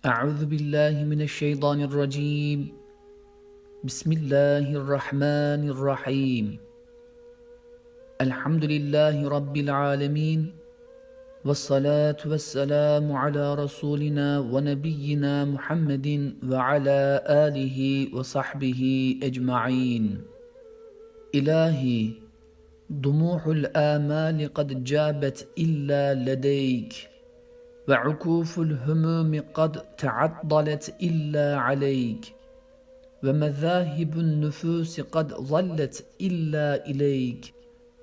أعوذ بالله من الشيطان الرجيم. بسم الله الرحمن الرحيم. الحمد لله رب العالمين والصلاة والسلام على رسولنا ونبينا محمد وعلى آله وصحبه أجمعين. إلهي دموع الآمال قد جابت إلا لديك. وعكوف الهموم قد تعطلت إلا عليك ومذاهب النفوس قد ظلت إلا إليك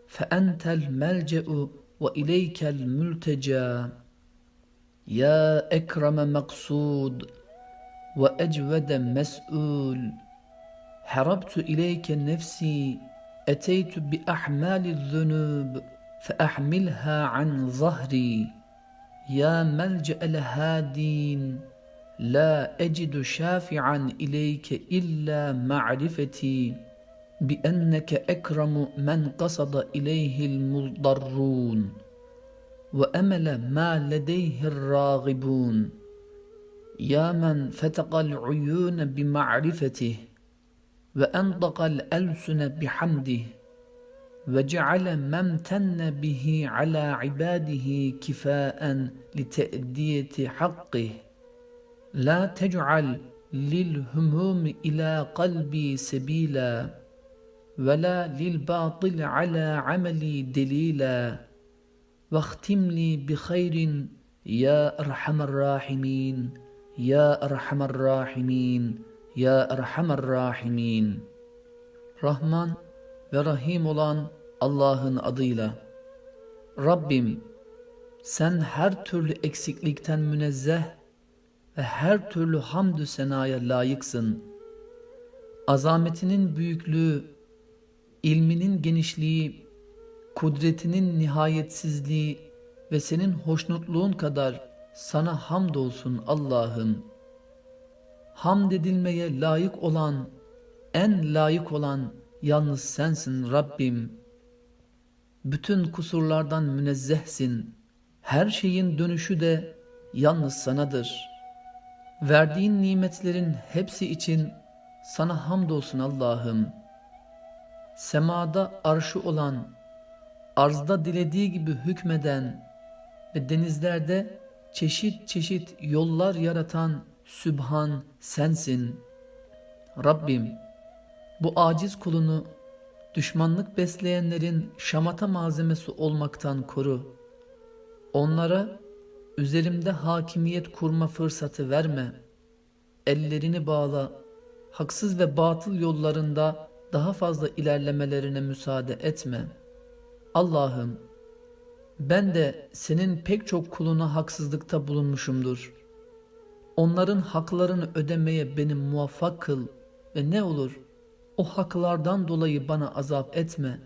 فأنت الملجأ وإليك الملتجى. يا أكرم مقصود وأجود مسؤول حربت إليك نفسي أتيت بأحمال الذنوب فأحملها عن ظهري. يا ملجأ الهادين لا أجد شافعا إليك إلا معرفتي بأنك أكرم من قصد إليه المضطرون وأمل ما لديه الراغبون. يا من فتق العيون بمعرفته وأنطق الألسن بحمده. وجعل ما امتن به على عباده كفاء لتأدية حقه. لا تجعل للهموم إلى قلبي سبيلا ولا للباطل على عملي دليلا. واختم لي بخير يا أرحم الراحمين يا أرحم الراحمين يا أرحم الراحمين. Rahman ve Rahim olan Allah'ın adıyla. Rabbim sen her türlü eksiklikten münezzeh ve her türlü hamdü senaya layıksın. Azametinin büyüklüğü, ilminin genişliği, kudretinin nihayetsizliği ve senin hoşnutluğun kadar sana hamdolsun Allah'ım. Hamd edilmeye layık olan, en layık olan yalnız sensin Rabbim. Bütün kusurlardan münezzehsin. Her şeyin dönüşü de yalnız sanadır. Verdiğin nimetlerin hepsi için sana hamdolsun Allah'ım. Semada arşı olan, arzda dilediği gibi hükmeden ve denizlerde çeşit çeşit yollar yaratan Sübhan sensin. Rabbim bu aciz kulunu düşmanlık besleyenlerin şamata malzemesi olmaktan koru. Onlara üzerimde hakimiyet kurma fırsatı verme. Ellerini bağla. Haksız ve batıl yollarında daha fazla ilerlemelerine müsaade etme. Allah'ım ben de senin pek çok kuluna haksızlıkta bulunmuşumdur. Onların haklarını ödemeye beni muvaffak kıl ve ne olur o haklardan dolayı bana azap etme.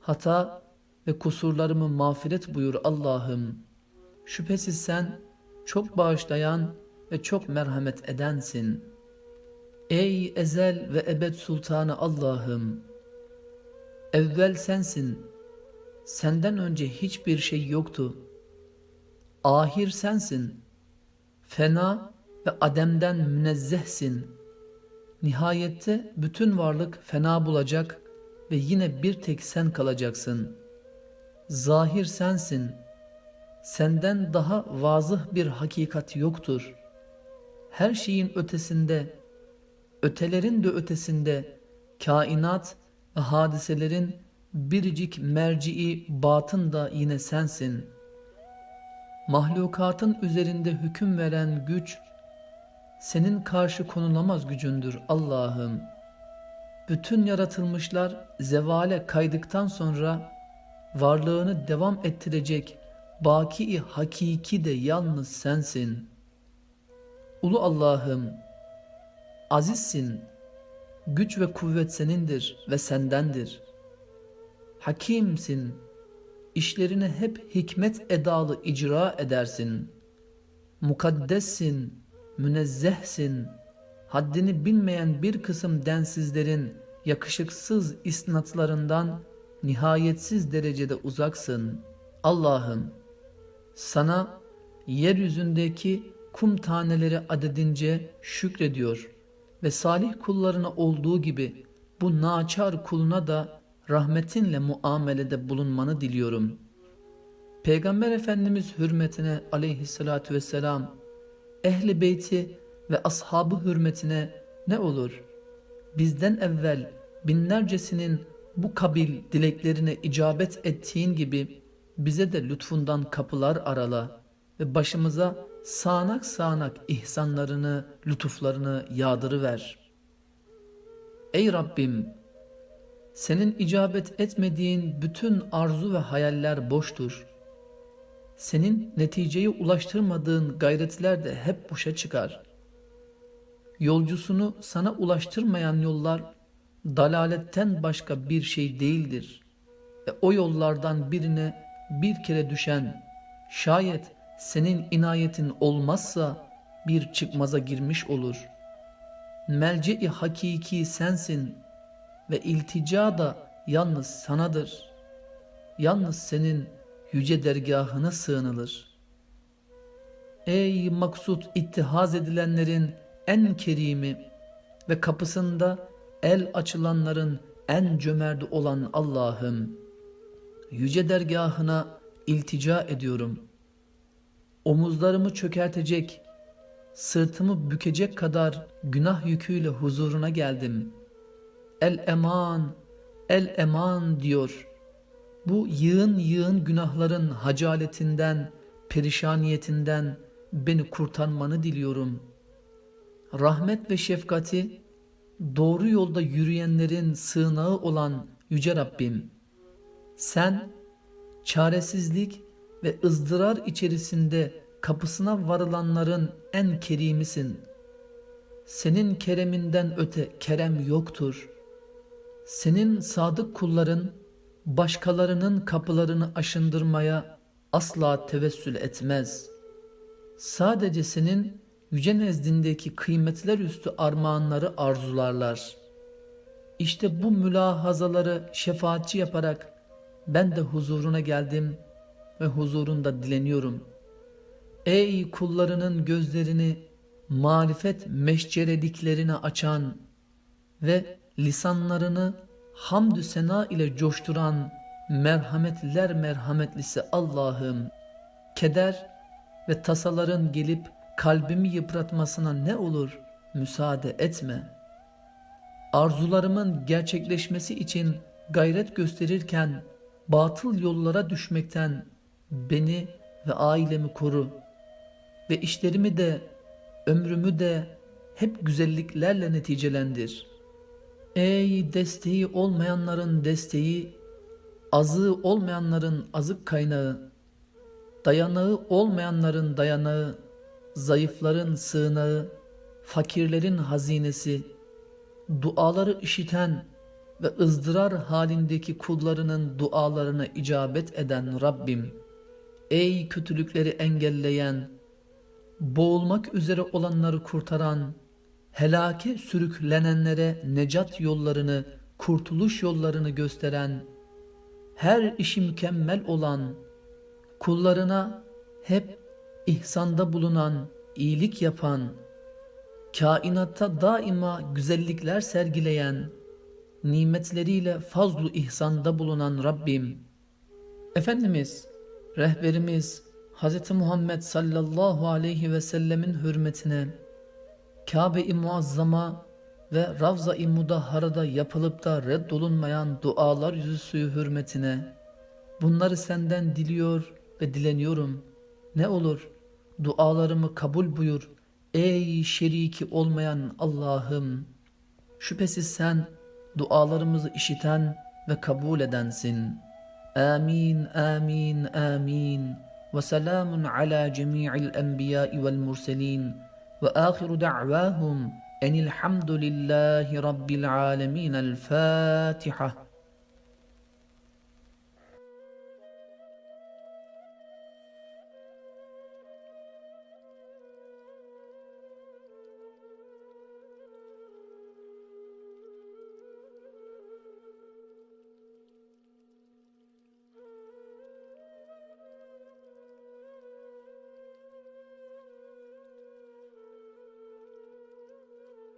Hata ve kusurlarımı mağfiret buyur Allah'ım. Şüphesiz sen çok bağışlayan ve çok merhamet edensin. Ey ezel ve ebed sultanı Allah'ım! Evvel sensin, senden önce hiçbir şey yoktu. Ahir sensin, fena ve ademden münezzehsin. Nihayette bütün varlık fena bulacak ve yine bir tek sen kalacaksın. Zahir sensin. Senden daha vazıh bir hakikat yoktur. Her şeyin ötesinde, ötelerin de ötesinde kainat ve hadiselerin biricik merci'i batın da yine sensin. Mahlukatın üzerinde hüküm veren güç senin karşı konulamaz gücündür Allah'ım. Bütün yaratılmışlar zevale kaydıktan sonra varlığını devam ettirecek baki hakiki de yalnız sensin. Ulu Allah'ım, azizsin, güç ve kuvvet senindir ve sendendir. Hakimsin, işlerini hep hikmet edalı icra edersin. Mukaddessin, münezzehsin, haddini bilmeyen bir kısım densizlerin yakışıksız isnatlarından nihayetsiz derecede uzaksın. Allah'ım sana yeryüzündeki kum taneleri adedince şükrediyor ve salih kullarına olduğu gibi bu naçar kuluna da rahmetinle muamelede bulunmanı diliyorum. Peygamber Efendimiz hürmetine aleyhissalatü vesselam, ehli beyti ve ashabı hürmetine ne olur? Bizden evvel binlercesinin bu kabil dileklerine icabet ettiğin gibi bize de lütfundan kapılar arala ve başımıza sağanak sağanak ihsanlarını, lütuflarını yağdırıver. Ey Rabbim! Senin icabet etmediğin bütün arzu ve hayaller boştur. Senin neticeye ulaştırmadığın gayretler de hep boşa çıkar. Yolcusunu sana ulaştırmayan yollar dalaletten başka bir şey değildir. Ve o yollardan birine bir kere düşen, şayet senin inayetin olmazsa bir çıkmaza girmiş olur. Melce-i hakiki sensin ve iltica da yalnız sanadır. Yalnız senin yüce dergahına sığınılır. Ey maksut ittihaz edilenlerin en kerimi ve kapısında el açılanların en cömerti olan Allah'ım, yüce dergahına iltica ediyorum. Omuzlarımı çökertecek, sırtımı bükecek kadar günah yüküyle huzuruna geldim. El eman, el eman diyor. Bu yığın yığın günahların hacaletinden, perişaniyetinden beni kurtarmanı diliyorum. Rahmet ve şefkati doğru yolda yürüyenlerin sığınağı olan Yüce Rabbim, sen çaresizlik ve ızdırar içerisinde kapısına varılanların en kerimisin. Senin kereminden öte kerem yoktur. Senin sadık kulların başkalarının kapılarını aşındırmaya asla tevessül etmez. Sadece senin yüce nezdindeki kıymetler üstü armağanları arzularlar. İşte bu mülahazaları şefaatçi yaparak ben de huzuruna geldim ve huzurunda dileniyorum. Ey kullarının gözlerini marifet meşcerediklerine açan ve lisanlarını hamdü sena ile coşturan merhametler merhametlisi Allah'ım keder ve tasaların gelip kalbimi yıpratmasına ne olur müsaade etme. Arzularımın gerçekleşmesi için gayret gösterirken batıl yollara düşmekten beni ve ailemi koru ve işlerimi de ömrümü de hep güzelliklerle neticelendir. Ey desteği olmayanların desteği, azığı olmayanların azık kaynağı, dayanağı olmayanların dayanağı, zayıfların sığınağı, fakirlerin hazinesi, duaları işiten ve ızdırar halindeki kullarının dualarına icabet eden Rabbim, ey kötülükleri engelleyen, boğulmak üzere olanları kurtaran, helake sürüklenenlere necat yollarını, kurtuluş yollarını gösteren, her işi mükemmel olan, kullarına hep ihsanda bulunan, iyilik yapan, kainatta daima güzellikler sergileyen, nimetleriyle fazlu ihsanda bulunan Rabbim, Efendimiz, rehberimiz Hz. Muhammed sallallahu aleyhi ve sellemin hürmetine, Kabe-i Muazzama ve Ravza-i Mudahhara'da yapılıp da reddolunmayan dualar yüzü suyu hürmetine, bunları senden diliyor ve dileniyorum. Ne olur dualarımı kabul buyur ey şeriki olmayan Allah'ım. Şüphesiz sen dualarımızı işiten ve kabul edensin. Amin, amin, amin. Ve selamun ala cemi'il enbiya'i vel murselin. وآخر دعواهم أن الحمد لله رب العالمين الفاتحة.